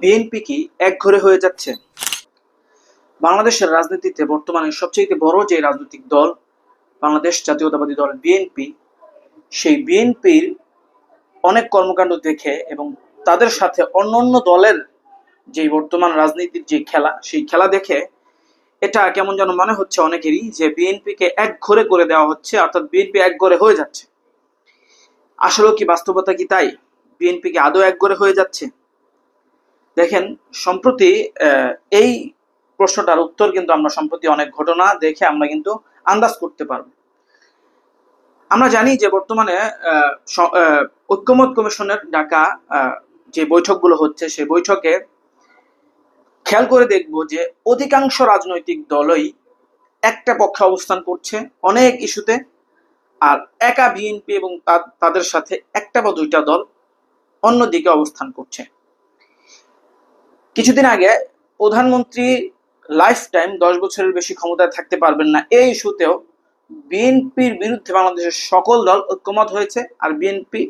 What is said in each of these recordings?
BNP কি একঘরে হয়ে যাচ্ছে? বাংলাদেশের রাজনীতিতে বর্তমানে সবচেয়ে বড় যে রাজনৈতিক দল বাংলাদেশ জাতীয়তাবাদী দল বিএনপি, সেই বিএনপির অনেক কর্মকাণ্ড দেখে এবং তাদের সাথে অন্যান্য দলের যে বর্তমান রাজনীতির যে খেলা, সেই খেলা দেখে এটা কেমন যেন মনে হচ্ছে অনেকেরই যে বিএনপিকে এক ঘরে করে দেওয়া হচ্ছে, অর্থাৎ বিএনপি এক ঘরে হয়ে যাচ্ছে। আসলে কি বাস্তবতা কি তাই? বিএনপি কি আদৌ এক ঘরে হয়ে যাচ্ছে? দেখেন, সম্প্রতি এই প্রশ্নটার উত্তর কিন্তু আমরা সম্প্রতি অনেক ঘটনা দেখে আমরা কিন্তু আন্দাজ করতে পারব। আমরা জানি যে বর্তমানে ঐক্যমত কমিশনের ডাকা যে বৈঠকগুলো হচ্ছে, সেই বৈঠকে খেয়াল করে দেখব যে অধিকাংশ রাজনৈতিক দলই একটা পক্ষে অবস্থান করছে অনেক ইস্যুতে, আর একা বিএনপি এবং তাদের সাথে একটা বা দুইটা দল অন্যদিকে অবস্থান করছে। কিছুদিন আগে প্রধানমন্ত্রী লাইফ টাইম দশ বছরের বেশি ক্ষমতায় থাকতে পারবেন না। এই ইস্যুতেও বিএনপির বিরুদ্ধে বাংলাদেশের সকল দল ঐক্যমত হয়েছে আর বিএনপি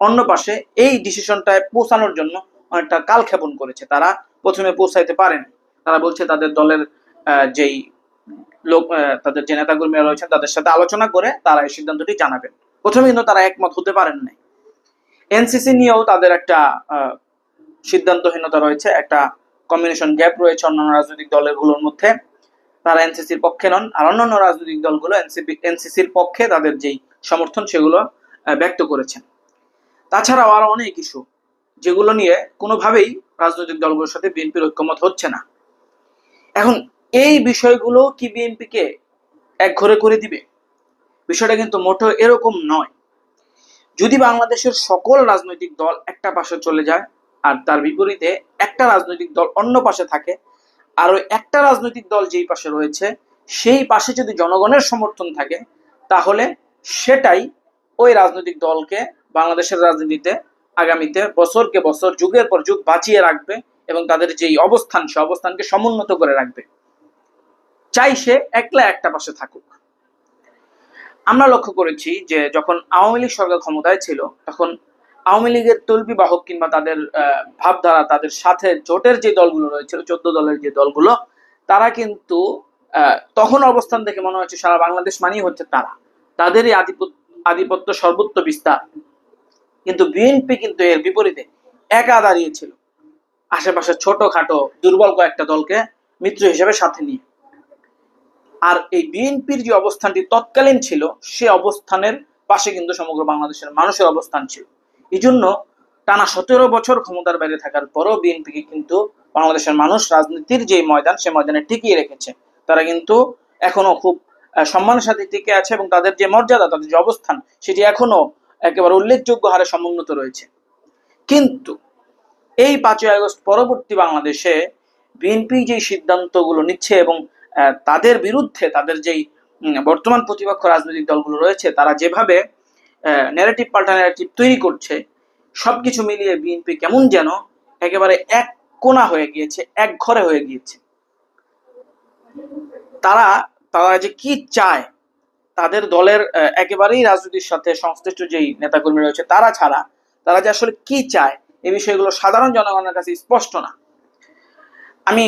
অন্য পাশে এই ডিসিশনটায় পৌঁছানোর জন্য অনেকটা কালক্ষেপণ করেছে। তারা প্রথমে পৌঁছাইতে পারেন। তারা বলছে তাদের দলের যেই লোক তাদের যে নেতাকর্মীরা রয়েছেন তাদের সাথে আলোচনা করে তারা এই সিদ্ধান্তটি জানাবেন। প্রথমে কিন্তু তারা একমত হতে পারেন নাই। এনসিসি নিয়েও তাদের একটা সিদ্ধান্তহীনতা রয়েছে, একটা কম্বিনেশন গ্যাপ রয়েছে অন্যান্য রাজনৈতিক দলেরগুলোর মধ্যে। তারা এনসিসির পক্ষে নন, আর অন্যান্য রাজনৈতিক দলগুলো এনসিপি এনসিসির পক্ষে তাদের যেই সমর্থন সেগুলো ব্যক্ত করেছেন। তাছাড়াও আরও অনেক ইস্যু যেগুলো নিয়ে কোনোভাবেই রাজনৈতিক দলগুলোর সাথে বিএনপির ঐক্যমত হচ্ছে না। এখন এই বিষয়গুলো কি বিএনপিকে এক ঘরে করে দিবে? বিষয়টা কিন্তু মোটেও এরকম নয়। যদি বাংলাদেশের সকল রাজনৈতিক দল একটা পাশে চলে যায় আর তার বিপরীতে একটা রাজনৈতিক দল অন্য পাশে থাকে, আর ওই একটা রাজনৈতিক দল যেই পাশে রয়েছে, সেই পাশে যদি জনগণের সমর্থন থাকে, তাহলে সেটাই ওই রাজনৈতিক দলকে বাংলাদেশের রাজনীতিতে আগামীতে বছরকে বছর, যুগের পর যুগ বাঁচিয়ে রাখবে এবং তাদের যেই অবস্থান, সে অবস্থানকে সমুন্নত করে রাখবে। চাই সে একলা একটা পাশে থাকুক। আমরা লক্ষ্য করেছি যে যখন আওয়ামী লীগ সরকার ক্ষমতায় ছিল, তখন আওয়ামী লীগের তল্পি বাহক কিংবা তাদের ভাবধারা, তাদের সাথে জোটের যে দলগুলো রয়েছিল চোদ্দ দলের যে দলগুলো, তারা কিন্তু তখন অবস্থান দেখে মনে হচ্ছে সারা বাংলাদেশ মানেই হচ্ছে তারা। তাদেরই আধিপত্য আধিপত্য সর্বত্র বিস্তার। কিন্তু বিএনপি কিন্তু এর বিপরীতে একা দাঁড়িয়েছিল আশেপাশে ছোটখাটো, দুর্বল কয়েকটা দলকে মিত্র হিসেবে সাথে নিয়ে। আর এই বিএনপির যে অবস্থানটি তৎকালীন ছিল, সে অবস্থানের পাশে কিন্তু সমগ্র বাংলাদেশের মানুষের অবস্থান ছিল। এই জন্য টানা সতেরো বছর ক্ষমতার বাইরে থাকার পরও বিএনপিকে কিন্তু বাংলাদেশের মানুষ রাজনীতির যে ময়দান, সে ময়দানে টিকিয়ে রেখেছে। তারা কিন্তু এখনও খুব সম্মানের সাথে টিকে আছে এবং তাদের যে মর্যাদা, তাদের যে অবস্থান, সেটি এখনও একেবারে উল্লেখযোগ্য হারে সমুন্নত রয়েছে। কিন্তু এই পাঁচই আগস্ট পরবর্তী বাংলাদেশে বিএনপি যে সিদ্ধান্তগুলো নিচ্ছে এবং তাদের বিরুদ্ধে তাদের যেই বর্তমান প্রতিপক্ষ রাজনৈতিক দলগুলো রয়েছে, তারা যেভাবে ন্যারেটিভ পাল্টা ন্যারেটিভ তৈরি করছে, সবকিছু মিলিয়ে বিএনপি কেমন যেন একেবারে এক কোণা হয়ে গিয়েছে, এক ঘরে হয়ে গিয়েছে। তারা তারা যে কি চায়, তাদের দলের একেবারেই রাজনীতির সাথে সংশ্লিষ্ট যেই নেতাকর্মী রয়েছে, তারা ছাড়া, তারা যে আসলে কি চায়, এই বিষয়গুলো সাধারণ জনগণের কাছে স্পষ্ট না। আমি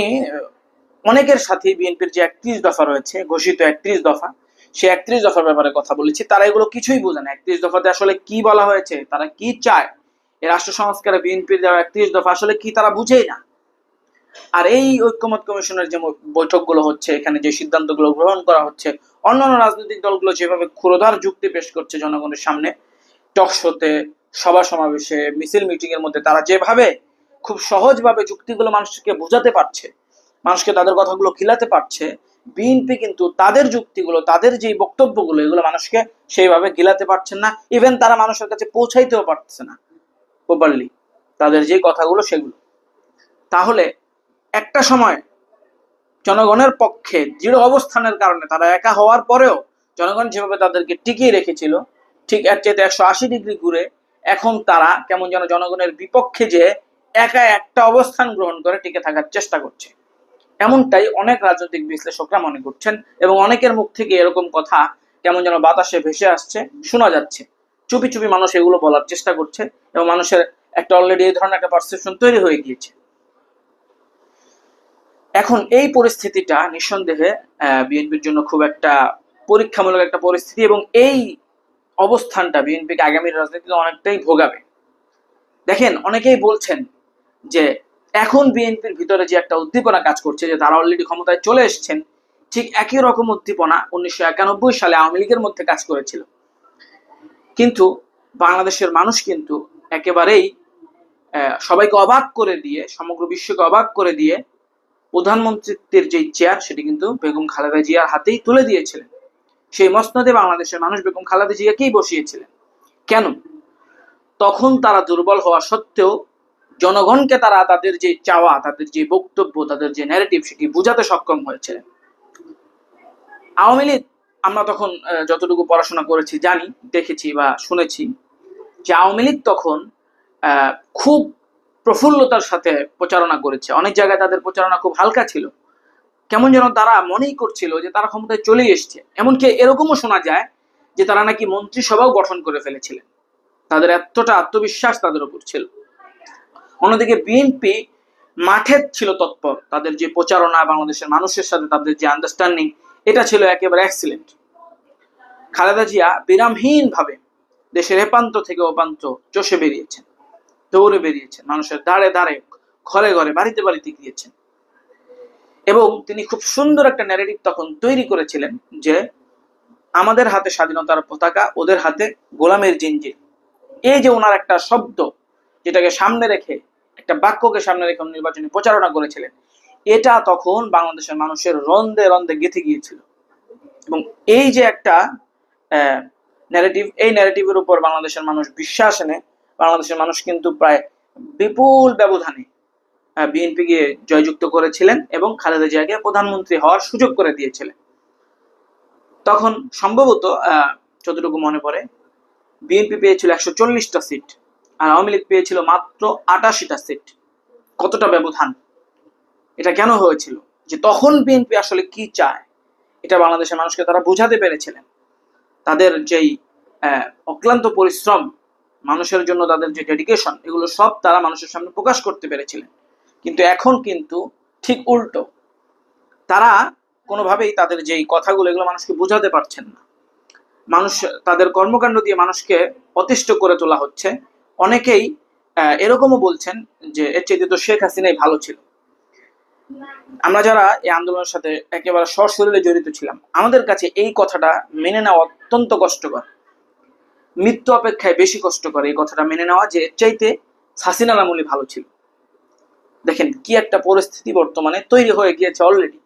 অনেকের সাথে বিএনপির যে একত্রিশ দফা রয়েছে, ঘোষিত একত্রিশ দফা সে একত্রিশ দফার ব্যাপারে কথা বলেছি, তারা এগুলো কিছুই বোঝে না। একত্রিশ দফাতে আসলে কি বলা হয়েছে, তারা কি চায়? এই রাষ্ট্র সংস্কারে বিএনপির দেওয়া একত্রিশ দফা আসলে কি তারা বুঝেই না। আর এই ঐক্যমত কমিশনের যে বৈঠকগুলো হচ্ছে, এখানে যে সিদ্ধান্তগুলো গ্রহণ করা হচ্ছে, অন্যান্য রাজনৈতিক দলগুলো যেভাবে ক্ষুরধার যুক্তি পেশ করছে জনগণের সামনে টকশোতে সভা সমাবেশে, মিছিল মিটিং এর মধ্যে তারা যেভাবে খুব সহজভাবে যুক্তিগুলো মানুষকে বোঝাতে পারছে, মানুষকে তাদের কথাগুলো খিলাতে পারছে বিএনপি কিন্তু তাদের যুক্তিগুলো, তাদের যে বক্তব্যগুলো, এগুলো মানুষকে সেইভাবে গিলাতে পারছেন না। ইভেন তারা মানুষের কাছে পৌঁছাইতেও পারছে না প্রপারলি তাদের যে কথাগুলো সেগুলো। তাহলে একটা সময় জনগণের পক্ষে দৃঢ় অবস্থানের কারণে তারা একা হওয়ার পরেও জনগণ যেভাবে তাদেরকে টিকিয়ে রেখেছিল, ঠিক এর চাইতে একশো আশি ডিগ্রি ঘুরে, এখন তারা কেমন যেন জনগণের বিপক্ষে যে একা একটা অবস্থান গ্রহণ করে টিকে থাকার চেষ্টা করছে। এমনটাই অনেক রাজনৈতিক বিশ্লেষকরা মনে করছেন এবং অনেকের মুখ থেকে এরকম কথা কেমন যেন বাতাসে ভেসে আসছে, শোনা যাচ্ছে। চুপি চুপি মানুষ এগুলো বলার চেষ্টা করছে এবং মানুষের একটা অলরেডি এই ধরনের একটা পারসেপশন তৈরি হয়ে গিয়েছে। এখন এই পরিস্থিতিটা নিঃসন্দেহে বিএনপির জন্য খুব একটা পরীক্ষামূলক একটা পরিস্থিতি এবং এই অবস্থানটা বিএনপিকে আগামী রাজনীতিতে অনেকটাই ভোগাবে। দেখেন, অনেকেই বলছেন যে এখন বিএনপির ভিতরে যে একটা উদ্দীপনা কাজ করছে যে তারা অলরেডি ক্ষমতায় চলে এসেছেন, ঠিক একই রকম উদ্দীপনা উনিশশো একানব্বই সালে আওয়ামী লীগের মধ্যে কাজ করেছিল। কিন্তু বাংলাদেশের মানুষ কিন্তু একেবারেই সবাইকে অবাক করে দিয়ে, সমগ্র বিশ্বকে অবাক করে দিয়ে প্রধানমন্ত্রীত্বের যে চেয়ার সেটি কিন্তু বেগম খালেদা জিয়ার হাতেই তুলে দিয়েছিলেন। সেই মসনদে বাংলাদেশের মানুষ বেগম খালেদা জিয়াকেই বসিয়েছিলেন। কেন? তখন তারা দুর্বল হওয়া সত্ত্বেও জনগণকে তারা তাদের যে চাওয়া, তাদের যে বক্তব্য, তাদের যে ন্যারেটিভ সেটি বোঝাতে সক্ষম হয়েছিলেন। আওয়ামী লীগ, আমরা তখন যতটুকু পড়াশোনা করেছি, জানি, দেখেছি বা শুনেছি যে আওয়ামী লীগ তখন খুব প্রফুল্লতার সাথে প্রচারণা করেছে। অনেক জায়গায় তাদের প্রচারণা খুব হালকা ছিল। কেমন যেন তারা মনেই করছিল যে তারা ক্ষমতায় চলে এসছে। এমনকি এরকমও শোনা যায় যে তারা নাকি মন্ত্রিসভাও গঠন করে ফেলেছিলেন। তাদের এতটা আত্মবিশ্বাস তাদের উপর ছিল। অন্যদিকে বিএনপি মাঠে ছিল তৎপর। তাদের যে প্রচারণা, বাংলাদেশের মানুষের সাথে তাদের যে আন্ডারস্ট্যান্ডিং এটা ছিল একেবারে এক্সিলেন্ট খালেদা জিয়া বিরামহীন ভাবে দেশের এপান্ত থেকে ওপান্ত চষে বেরিয়েছেন, দৌড়ে বেরিয়েছেন, মানুষের দাঁড়ে দাঁড়ে, ঘরে ঘরে, বাড়িতে বাড়িতে গিয়েছেন। এবং তিনি খুব সুন্দর একটা ন্যারেটিভ তখন তৈরি করেছিলেন যে, আমাদের হাতে স্বাধীনতার পতাকা, ওদের হাতে গোলামের জিঞ্জির। এই যে ওনার একটা শব্দ যেটাকে সামনে রেখে, একটা বাক্যকে সামনে রেখে নির্বাচনী প্রচারণা করেছিলেন, এটা তখন বাংলাদেশের মানুষের রন্দে রন্দে গেঁথে গিয়েছিল। এবং এই যে একটা ন্যারেটিভ এই ন্যারেটিভের উপর বাংলাদেশের মানুষ বিশ্বাস এনে, বাংলাদেশের মানুষ কিন্তু প্রায় বিপুল ব্যবধানে বিএনপিকে জয়যুক্ত করেছিলেন এবং খালেদা জিয়াকে প্রধানমন্ত্রী হওয়ার সুযোগ করে দিয়েছিলেন। তখন সম্ভবত যতটুকু মনে পড়ে, বিএনপি পেয়েছিল একশো চল্লিশটা সিট। আওয়ামী লীগ পেয়েছিল মাত্র আটাশিটা সিট কতটা ব্যবধান? এটা কেন হয়েছিল? যে তখন বিএনপি আসলে কি চায়? এটা বাংলাদেশের মানুষকে তারা বোঝাতে পেরেছিলেন। তাদের যেই অক্লান্ত পরিশ্রম, মানুষের জন্য তাদের যে ডেডিকেশন এগুলো সব তারা মানুষের সামনে প্রকাশ করতে পেরেছিলেন। কিন্তু এখন কিন্তু ঠিক উল্টো। তারা কোনোভাবেই তাদের যেই কথাগুলো, এগুলো মানুষকে বোঝাতে পারছেন না। মানুষ, তাদের কর্মকাণ্ড দিয়ে মানুষকে অতিষ্ঠ করে তোলা হচ্ছে। অনেকেই এরকমও বলছেন যে এর চেয়ে তো শেখ হাসিনাই ভালো ছিল। আমরা যারা এই আন্দোলনের সাথে একেবারে সশরীরে জড়িত ছিলাম, আমাদের কাছে এই কথাটা মেনে নেওয়া অত্যন্ত কষ্টকর। মৃত্যু অপেক্ষায় বেশি কষ্টকর এই কথাটা মেনে নেওয়া যে চাইতে হাসিনা আমলি ভালো ছিল। দেখেন কি একটা পরিস্থিতি বর্তমানে তৈরি হয়ে গিয়েছে অলরেডি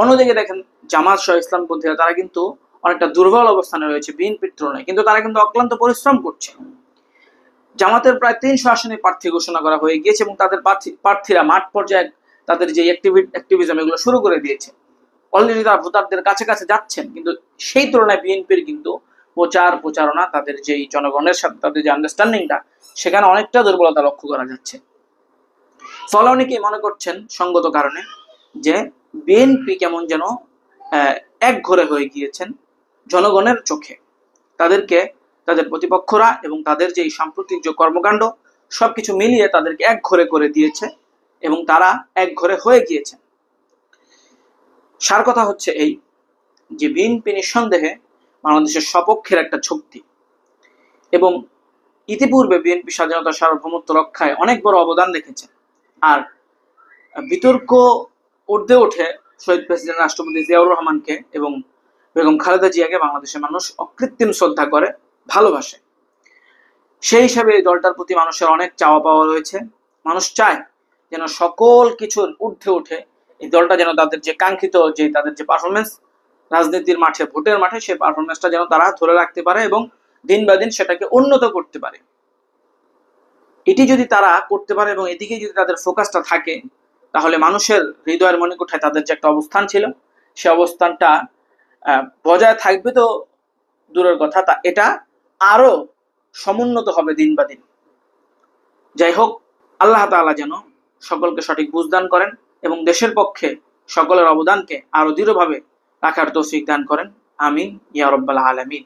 অন্যদিকে দেখেন জামাত সহ ইসলাম পন্থীরা, তারা কিন্তু অনেকটা দুর্বল অবস্থানে রয়েছে, বিএনপির তুলনায়, কিন্তু তারা কিন্তু অক্লান্ত পরিশ্রম করছে। জামাতের প্রায় তিনশো আসনে প্রার্থী ঘোষণা করা হয়ে গিয়েছে এবং তাদের প্রার্থীরা মাঠ পর্যায়ে তাদের যে অ্যাক্টিভিজম এগুলো শুরু করে দিয়েছে। অলরেডি তারা ভোটারদের কাছে কাছে যাচ্ছেন, কিন্তু সেই তুলনায় বিএনপির কিন্তু প্রচার প্রচারণা, তাদের যেই জনগণের সাথে তাদের যে আন্ডারস্ট্যান্ডিংটা সেখানে অনেকটা দুর্বলতা লক্ষ্য করা যাচ্ছে। ফলে অনেকেই মনে করছেন সঙ্গত কারণে? যে বিএনপি কেমন যেন এক ঘরে হয়ে গিয়েছেন জনগণের চোখে। তাদেরকে তাদের প্রতিপক্ষরা এবং তাদের যে সাম্প্রতিক যে কর্মকাণ্ড, সবকিছু মিলিয়ে তাদেরকে এক ঘরে করে দিয়েছে এবং তারা এক ঘরে হয়ে গিয়েছে। সার কথা হচ্ছে এই যে বিএনপি নিঃসন্দেহে বাংলাদেশের সপক্ষের একটা শক্তি এবং ইতিপূর্বে বিএনপি স্বাধীনতা, সার্বভৌমত্ব রক্ষায় অনেক বড় অবদান রেখেছে। আর বিতর্ক উর্ধে ওঠে শহীদ প্রেসিডেন্ট রাষ্ট্রপতি জিয়াউর রহমানকে এবং বেগম খালেদা জিয়াকে বাংলাদেশের মানুষ অকৃত্রিম শ্রদ্ধা করে। ভালোবাসে। সেই হিসাবে এই দলটার প্রতি মানুষের অনেক চাওয়া পাওয়া রয়েছে। মানুষ চায় যেন সকল কিছুর ঊর্ধ্বে উঠে এই দলটা যেন তাদের যে কাঙ্ক্ষিত যে তাদের যে পারফরমেন্স রাজনীতির মাঠে, ভোটের মাঠে সেই পারফরমেন্সটা যেন তারা ধরে রাখতে পারে এবং দিন বা দিন সেটাকে উন্নত করতে পারে। এটি যদি তারা করতে পারে এবং এদিকে যদি তাদের ফোকাসটা থাকে, তাহলে মানুষের হৃদয়ের মনে কোঠায় তাদের যে একটা অবস্থান ছিল, সে অবস্থানটা বজায় থাকবে তো দূরের কথা। তা এটা আরও সমুন্নত হবে দিন বা দিন। যাই হোক, আল্লাহ তালা যেন সকলকে সঠিক বুঝদান করেন এবং দেশের পক্ষে সকলের অবদানকে আরও দৃঢ়ভাবে রাখার তৌফিক দান করেন। আমি ইয়া রব্বাল আলামিন।